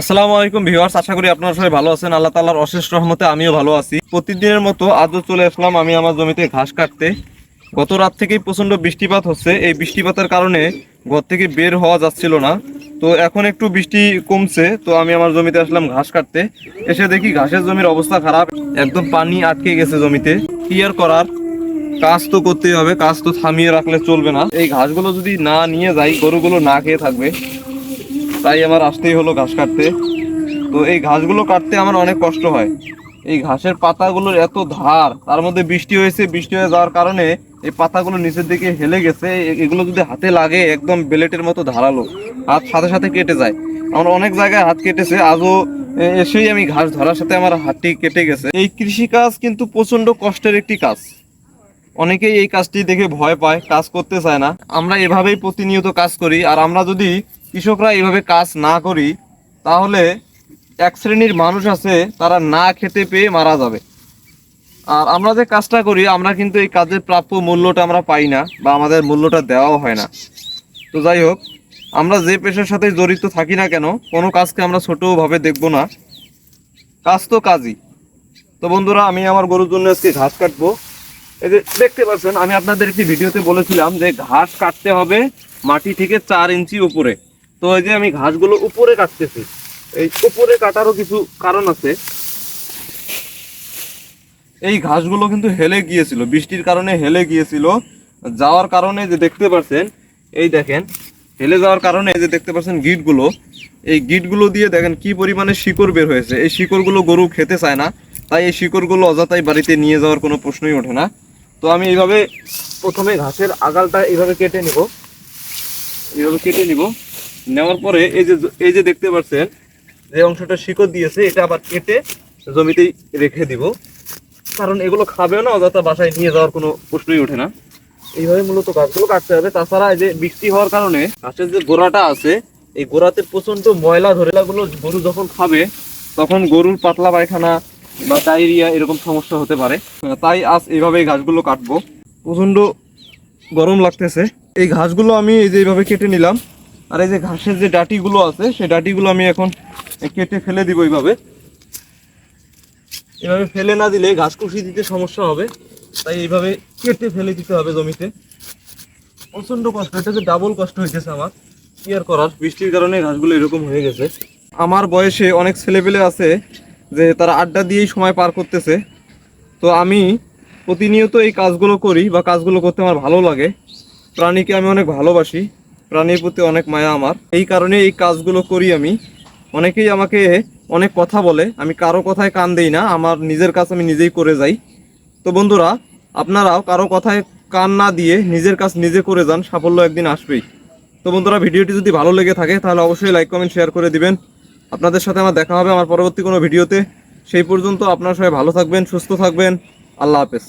আসসালামু আলাইকুম ভিউয়ার্স, আশা করি আপনারা সবাই ভালো আছেন। আল্লাহ তাআলার অশেষ রহমতে আমিও ভালো আছি। প্রতিদিনের মতো আজও চলে আসলাম আমি আমার জমিতে ঘাস কাটতে। গত রাত থেকেই প্রচণ্ড বৃষ্টিপাত হচ্ছে। এই বৃষ্টিপাতের কারণে ঘর থেকে বের হওয়া যাচ্ছিল না। তো এখন একটু বৃষ্টি কমছে, তো আমি আমার জমিতে আসলাম ঘাস কাটতে। এসে দেখি ঘাসের জমির অবস্থা খারাপ। একদম পানি আটকে গেছে জমিতে। কি আর করার? কাজ তো করতেই হবে, কাজ তো থামিয়ে রাখলে চলবে না। এই ঘাসগুলো যদি না নিয়ে যাই, গরুগুলো না খেয়ে থাকবে। তাই আমার আসতেই হলো ঘাস কাটতে। তো এই ঘাসগুলো কাটতে আমার অনেক কষ্ট হয়। এই ঘাসের পাতাগুলোর এত ধার, তার মধ্যে বৃষ্টি হয়েছে, বৃষ্টি হয়ে যাওয়ার কারণে এই পাতাগুলো নিচের দিকে হেলে গেছে। এগুলো যদি হাতে লাগে, একদম বেলেটের মতো ধারালো, হাত সাথে সাথে কেটে যায়। আমার অনেক জায়গায় হাত কেটেছে, আজও এসেই আমি ঘাস ধরার সাথে আমার হাতটি কেটে গেছে। এই কৃষিকাজ কিন্তু প্রচণ্ড কষ্টের একটি কাজ। অনেকেই এই কাজটি দেখে ভয় পায়, কাজ করতে চায় না। আমরা এভাবেই প্রতিনিয়ত কাজ করি, আর আমরা যদি কৃষকরা এইভাবে কাজ না করি, তাহলে এক শ্রেণির মানুষ আছে, তারা না খেতে পেয়ে মারা যাবে। আর আমরা যে কাজটা করি, আমরা কিন্তু এই কাজের প্রাপ্য মূল্যটা আমরা পাই না বা আমাদের মূল্যটা দেওয়াও হয় না। তো যাই হোক, আমরা যে পেশার সাথে জড়িত থাকি না কেন, কোনো কাজকে আমরা ছোটোভাবে দেখব না। কাজ তো কাজই। তো বন্ধুরা, আমি আমার গরুর জন্য আজকে ঘাস কাটবো। এই যে দেখতে পাচ্ছেন, আমি আপনাদের একটি ভিডিওতে বলেছিলাম যে ঘাস কাটতে হবে মাটি থেকে চার ইঞ্চি উপরে। তো এই যে আমি ঘাসগুলো উপরে কাটতেছি, এই উপরে কাটারও কিছু কারণ আছে। এই ঘাসগুলো কিন্তু হেলে গিয়েছিল, বৃষ্টির কারণে হেলে গিয়েছিল। যাওয়ার কারণে যে দেখতে পাচ্ছেন এই দেখেন, হেলে যাওয়ার কারণে যে দেখতে পাচ্ছেন গিটগুলো। এই গিটগুলো দিয়ে দেখেন কি পরিমাণে শিকড় বের হয়েছে। এই শিকড়গুলো গরু খেতে চায় না, তাই এই শিকড়গুলো অযথাই বাড়িতে নিয়ে যাওয়ার কোনো প্রশ্নই ওঠে না। তো আমি এইভাবে প্রথমে ঘাসের আগালটা এইভাবে কেটে নিব। এইভাবে কেটে নিব। নেওয়ার পরে এই যে এই যে দেখতে পাচ্ছেন যে অংশটা শিকড় দিয়েছে, এটা আবার কেটে জমিতেই রেখে দিব। কারণ এগুলো খাবেও না, অযথা বাসায় নিয়ে যাওয়ার কোনো প্রশ্নই ওঠে না। এইভাবে মূলত গাছগুলো কাটতে হবে। তাছাড়া এই যে বৃষ্টি হওয়ার কারণে ঘাসের যে গোড়াটা আছে, এই গোড়াতে প্রচণ্ড ময়লা ধরেলাগুলো গরু যখন খাবে, তখন গরুর পাতলা পায়খানা বা ডায়রিয়া এরকম সমস্যা হতে পারে। তাই আজ এইভাবে এই ঘাসগুলো কাটবো। প্রচণ্ড গরম লাগতেছে। এই ঘাসগুলো আমি এই যে এইভাবে কেটে নিলাম। আর এই যে ঘাসের যে ডাটিগুলো আছে, সেই ডাটিগুলো আমি এখন কেটে ফেলে দিব এইভাবে। এভাবে ফেলে না দিলে ঘাস কুশি দিতে সমস্যা হবে। তাই এইভাবে কেটে ফেলে দিতে হবে জমিতে। প্রচণ্ড কষ্ট, এটা যে ডাবল কষ্ট হইতেছে আমার। কি আর করার? বৃষ্টির কারণে ঘাসগুলো এরকম হয়ে গেছে। আমার বয়সে অনেক ছেলেপেলে আছে যে তারা আড্ডা দিয়েই সময় পার করতেছে। তো আমি প্রতিনিয়ত এই কাজগুলো করি বা কাজগুলো করতে আমার ভালো লাগে। প্রাণীকে আমি অনেক ভালোবাসি। প্রাণীর প্রতি অনেক মায়া আমার। এই কারণে এই কাজগুলো করি আমি। অনেকেই আমাকে অনেক কথা বলে, আমি কারও কথায় কান দেই না, আমার নিজের কাজ আমি নিজেই করে যাই। তো বন্ধুরা, আপনারাও কারও কথায় কান না দিয়ে নিজের কাজ নিজে করে যান, সাফল্য একদিন আসবেই। তো বন্ধুরা, ভিডিওটি যদি ভালো লেগে থাকে, তাহলে অবশ্যই লাইক কমেন্ট শেয়ার করে দিবেন। আপনাদের সাথে আমার দেখা হবে আমার পরবর্তী কোনো ভিডিওতে। সেই পর্যন্ত আপনারা সবাই ভালো থাকবেন, সুস্থ থাকবেন। আল্লাহ হাফেজ।